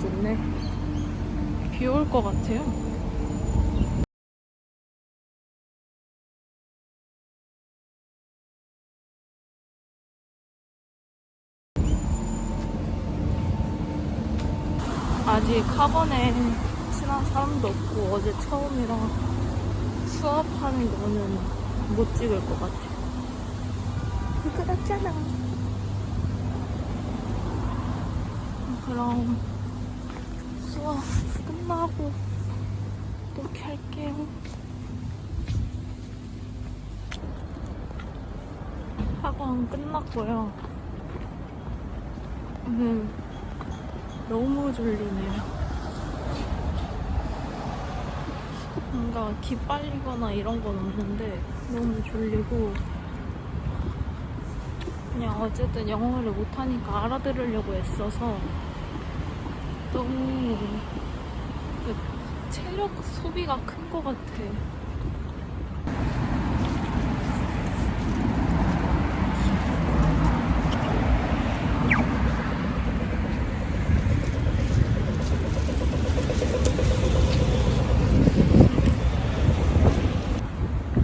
좋네. 비 올 것 같아요. 아직 학원에 친한 사람도 없고 어제 처음이라 수업하는 거는 못 찍을 것 같아. 부끄럽잖아. 그럼 수업 끝나고 또 켤게요. 학원 끝났고요. 오늘 너무 졸리네요. 뭔가 기 빨리거나 이런 건 없는데 너무 졸리고 그냥 어쨌든 영어를 못하니까 알아들으려고 애써서 너무 그 체력 소비가 큰 것 같아.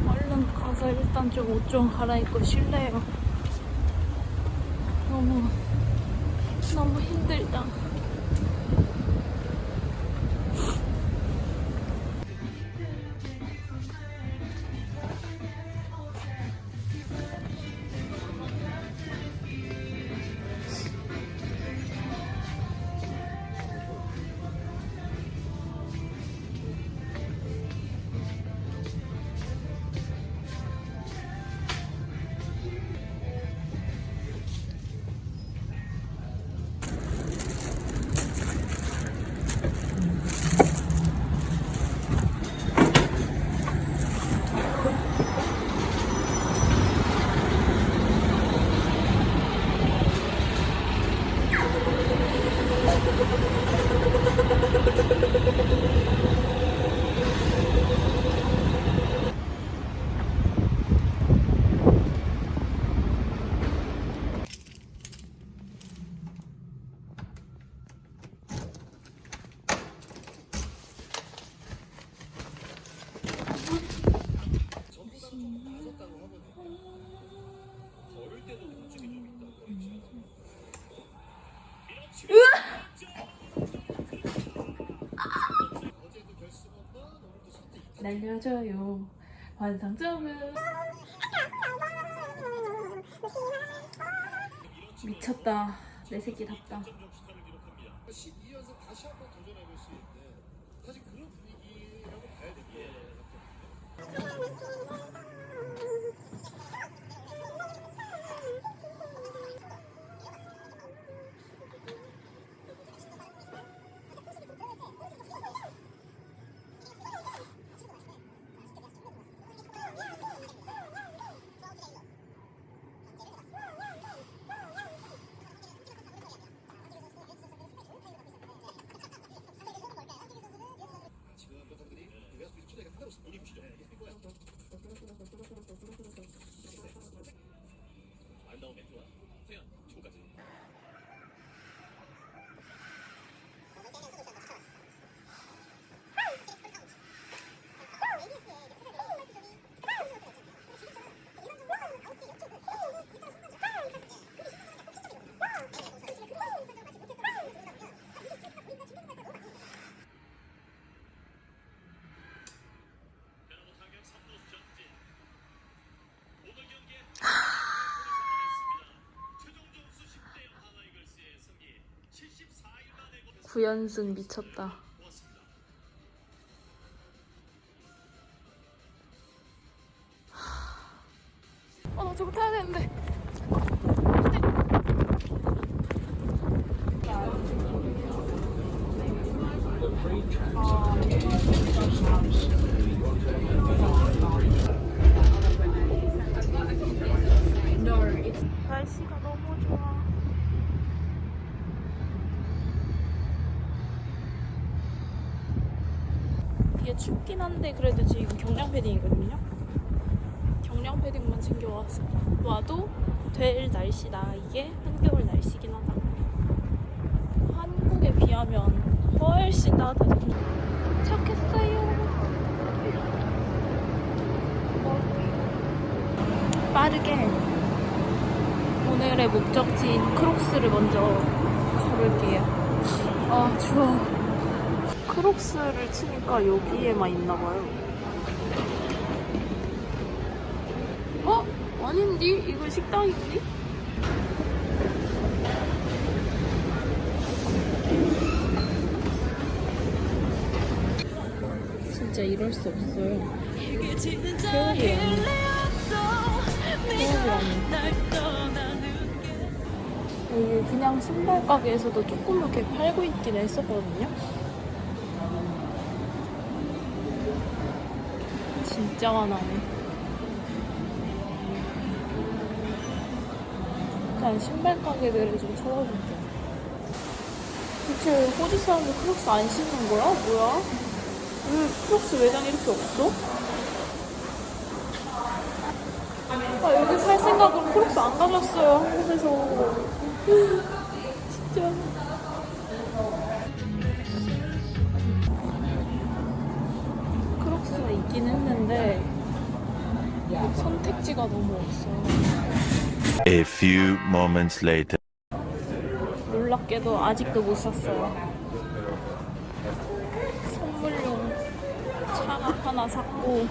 얼른 가서 일단 좀 옷 좀 갈아입고 쉴래요. 날려줘요. 환상점은 미쳤다. 내 새끼답다. Veterans Day. 구연승 미쳤다. 어, 나 저거 타야 되는데. 날씨가 너무 좋아. 춥긴 한데 그래도 지금 경량 패딩이거든요. 경량 패딩만 챙겨와서 와도 될 날씨다. 이게 한겨울 날씨긴 하다. 한국에 비하면 훨씬 따뜻해. 도착했어요. 빠르게 오늘의 목적지인 크록스를 먼저 가볼게요. 아, 추워. 크록스를 치니까 여기에만 있나봐요. 어? 아닌디? 이거 식당인디? 진짜 이럴 수 없어요. 겨울이라니. 여기 그냥 신발 가게에서도 조금 이렇게 팔고 있긴 했었거든요. 진짜 많아네. 일단 신발 가게들을 좀 찾아볼게요. 대체 호주 사람들 크록스 안 신는 거야? 뭐야? 왜 크록스 매장이 이렇게 없어? 아, 여기 살 생각으로 크록스 안 가졌어요, 한국에서. 진짜. 있긴 했는데, 선택지가 너무 없어요. A few moments later. 놀랍게도 아직도 못 샀어요. 선물용 차갑 하나 샀고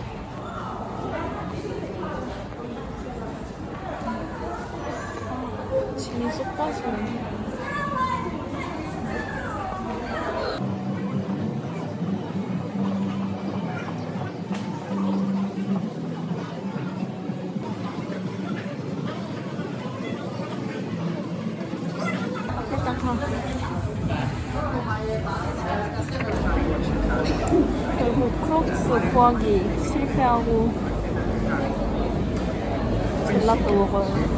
아, 짐이 쏙 빠지네. 구하기 실패하고 젤라또 먹어요.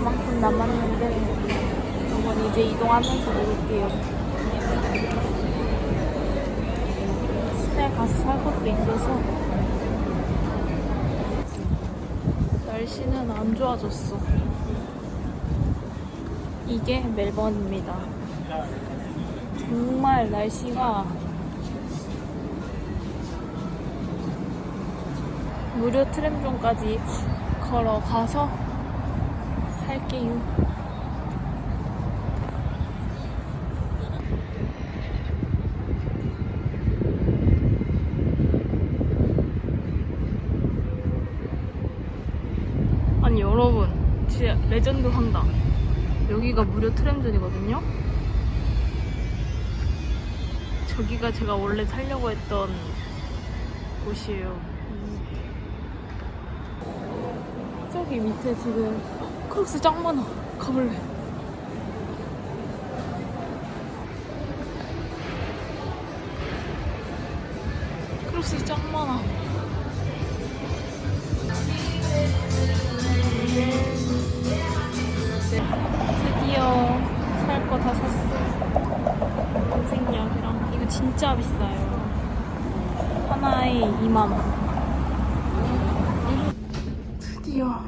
그만큼 남았는데 이건 이제 이동하면서 먹을게요. 시내 가서 살 것도 있어서 날씨는 안 좋아졌어. 이게 멜번입니다. 정말 날씨가 무료 트램존까지 걸어가서 할게요. 아니 여러분 진짜 레전드 한다. 여기가 무료 트램존이거든요. 저기가 제가 원래 살려고 했던 곳이에요. 음. 저기 밑에 지금 크록스 짱 많아. 가볼래. 크록스 짱 많아. 드디어 살 거 다 샀어. 인생약이랑 이거 진짜 비싸요. 하나에 2만 원. 드디어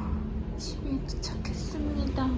집에 도착했습니다.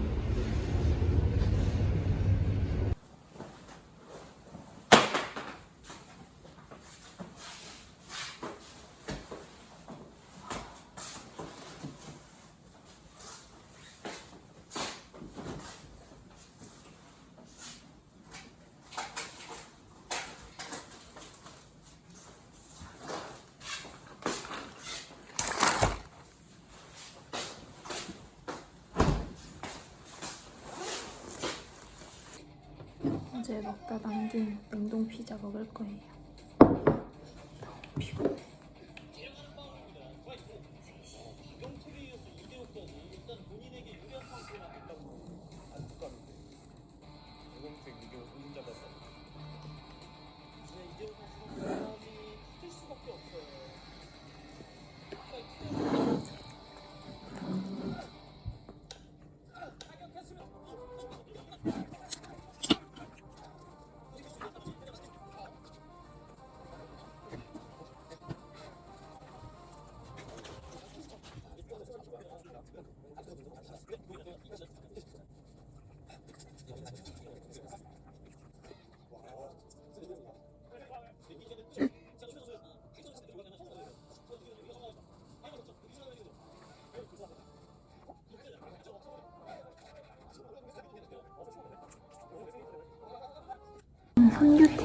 어제 먹다 남긴 냉동 피자 먹을 거예요. 너무 피곤해.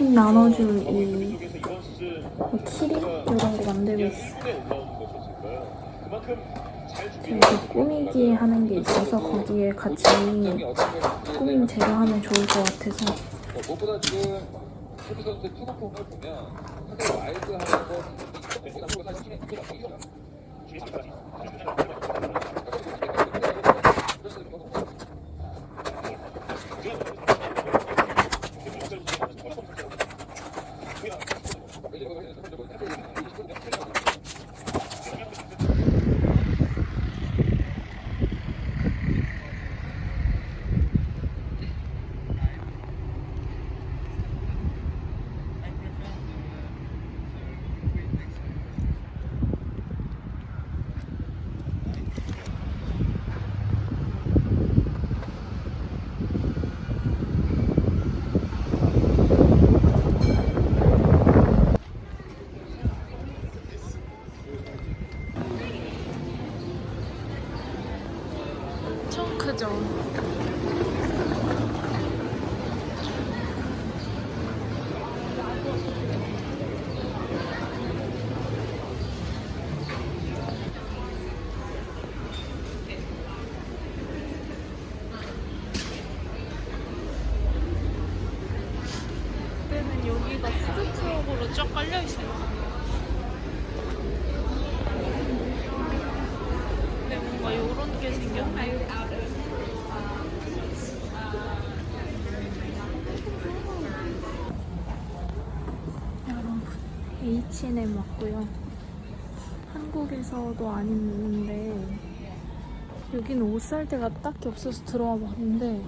나눠줄 이 뭐 키링 이런 거 만들고 있어. 그래서 꾸미기 하는 게 있어서 거기에 같이 꾸밈 재료 하면 좋을 것 같아서 어, 무엇보다 지금 셰프 선수의 투구 폼을 보면 사실 와일드 하면서 그때는 여기가 푸드트럭으로 쫙 깔려있어요. 근데 뭔가 요런 게 생겼네. H&M 왔고요. 한국에서도 안 입는데 여기는 옷 살 데가 딱히 없어서 들어와 봤는데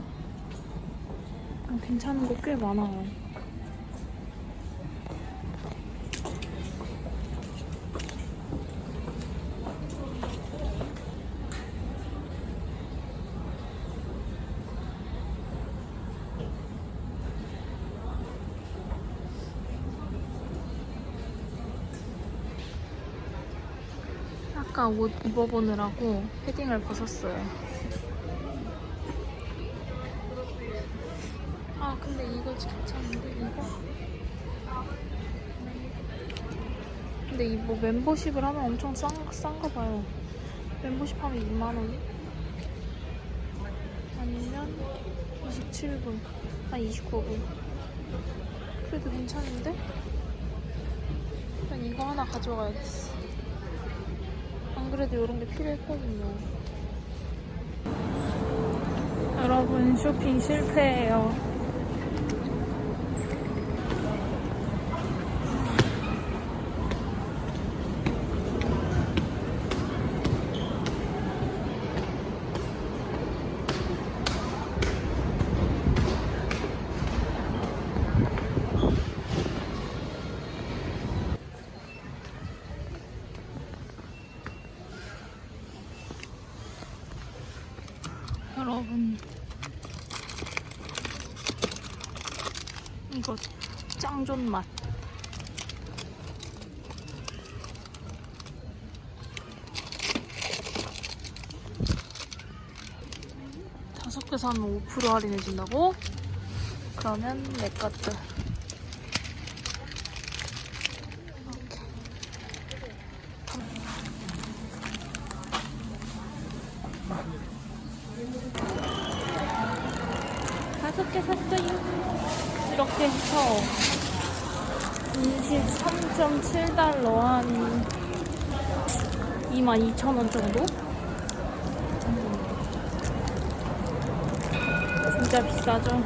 아, 괜찮은 거 꽤 많아요. 아까 옷 입어보느라고 패딩을 벗었어요. 아 근데 이거 괜찮은데 이거? 근데 이뭐 멤버십을 하면 엄청 싼, 싼가 봐요. 멤버십 하면 2만 원? 아니면 27불, 아 29불. 그래도 괜찮은데? 일단 이거 하나 가져가야겠어. 안 그래도 이런 게 필요했거든요. 여러분 쇼핑 실패예요. 이거 짱존 맛 다섯 개 사면 5% 할인해 준다고? 그러면 내 것들 다섯 개 샀어요. 이렇게 해서 23.7달러 한 22,000원 정도? 음. 진짜 비싸죠?